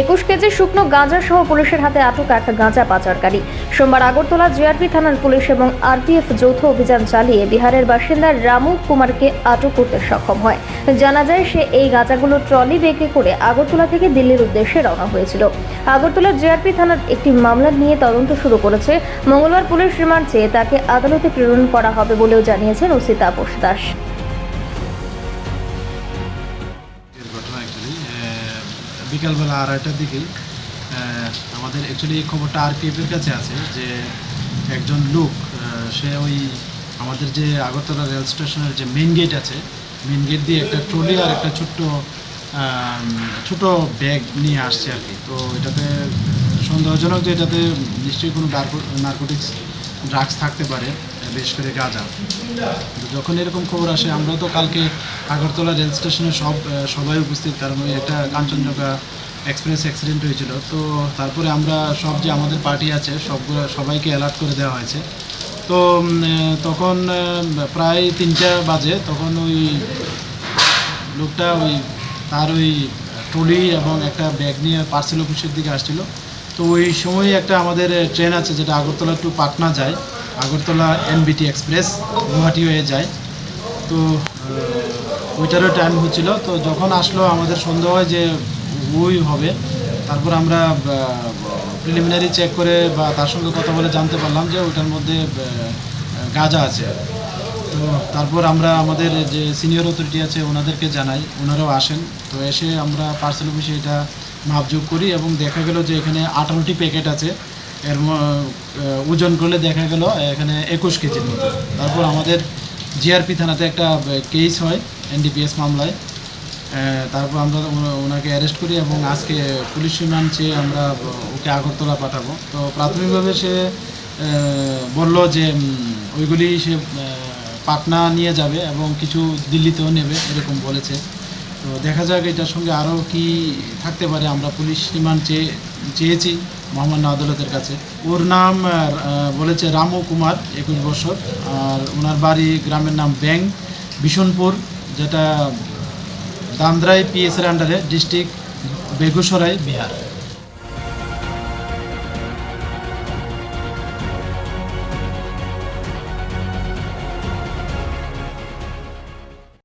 একুশ কেজি শুকনো গাঁজা সহ পুলিশের হাতে আটক এক গাঁজা পাচারকারী। সোমবার আগরতলা জিআরপি থানার পুলিশ এবং আরপিএফ যৌথ অভিযান চালিয়ে বিহারের বাসিন্দা রামু কুমারকে আটক করতে সক্ষম হয়। জানা যায়, সে এই গাঁজাগুলো ট্রলি বেগে করে আগরতলা থেকে দিল্লির উদ্দেশ্যে রওনা হয়েছিল। আগরতলার জিআরপি থানার একটি মামলা নিয়ে তদন্ত শুরু করেছে। মঙ্গলবার পুলিশ রিমান্ড চেয়ে তাকে আদালতে প্রেরণ করা হবে বলেও জানিয়েছেন ওসি তাপস দাস। বিকালবেলা আড়াইটার আহ, আমাদের অ্যাকচুয়ালি এই খবরটা আরপিএফের কাছে আছে যে একজন লোক সে ওই আমাদের যে আগরতলা রেল স্টেশনের যে মেইন গেট আছে মেন গেট দিয়ে একটা ট্রলি আর একটা ছোট্ট ছোট ব্যাগ নিয়ে আসছে আর কি। তো এটাতে সন্দেহজনক যে এটাতে নিশ্চয়ই কোনো নার্কোটিক্স ড্রাগস থাকতে পারে, বিশেষ করে গাঁজা। যখন এরকম খবর আসে আমরা তো কালকে আগরতলা রেল স্টেশনে সব সবাই উপস্থিত, কারণ ওই একটা কাঞ্চনজঙ্ঘা এক্সপ্রেস অ্যাক্সিডেন্ট হয়েছিল। তো তারপরে আমরা সব যে আমাদের পার্টি আছে, সবগুলো, সবাইকে অ্যালার্ট করে দেওয়া হয়েছে। তো তখন প্রায় তিনটা বাজে, তখন ওই লোকটা ওই, তার ওই ট্রলি এবং একটা ব্যাগ নিয়ে পার্সেল অফিসের দিকে আসছিল। তো ওই সময় একটা আমাদের ট্রেন আছে যেটা আগরতলা টু পাটনা যায়। আগরতলা এনবিটি এক্সপ্রেস গুয়াহাটি হয়ে যায়। তো ওইটারও টাইম হচ্ছিল। তো যখন আসলো, আমাদের সন্দেহ হয় যে ওই হবে। তারপর আমরা প্রিলিমিনারি চেক করে বা তার সঙ্গে কথা বলে জানতে পারলাম যে ওইটার মধ্যে গাঁজা আছে। তো তারপর আমরা আমাদের যে সিনিয়র অথরিটি আছে, ওনাদেরকে জানাই। ওনারাও আসেন। তো এসে আমরা পার্সেল অফিসে এটা মাপযোগ করি এবং দেখা গেল যে এখানে আঠারোটি প্যাকেট আছে। এর ওজন করলে দেখা গেল এখানে একুশ কেজির মতো। তারপর আমাদের জিআরপি থানাতে একটা কেস হয় এনডিপিএস মামলায়। তারপর আমরা ওনাকে অ্যারেস্ট করি এবং আজকে পুলিশ রিমান্ড চেয়ে আমরা ওকে আগরতলা পাঠাবো। তো প্রাথমিকভাবে সে বলল যে ওইগুলি সে পাটনা নিয়ে যাবে এবং কিছু দিল্লিতেও নেবে, এরকম বলেছে। তো দেখা যাক এটার সঙ্গে আরও কি থাকতে পারে। আমরা পুলিশ রিমান্ড চেয়ে, চেয়েছি মহামান্য আদালতের কাছে। ওর নাম বলেছে রামু কুমার, একুশ বছর। আর ওনার বাড়ি গ্রামের নাম ব্যাং, বিশনপুর, যেটা দান্দ্রাই পিএসের আন্ডারে ডিস্ট্রিক্ট বেগুসরাই, বিহার।